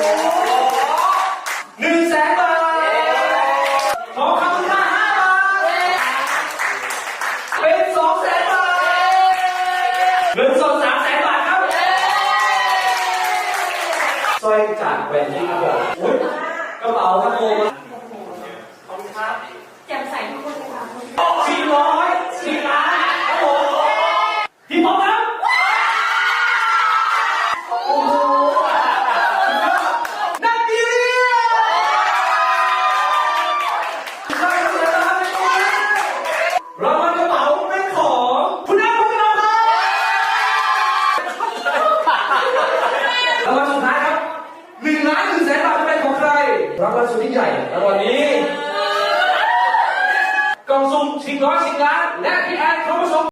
หนึ่งแสนบาททองคำห้าห้าบาทเป็นสองแสนบาทเงินสดสามแสนบาทครับสร้อยจากแหวนที่ครับกระเป๋าครับผมขอบคุณครับแจ่มใสทุกคน รางวัลกระเป๋าเป็นของคุณน้าคุณน้องครับรางวัลสุดท้ายครับหนึ่งล้านหนึ่งแสนบาทเป็นของใครรางวัลสุดที่ใหญ่รางวัลนี้กองสุ่มชิงร้อยชิงล้านและพี่แอนเขาผสม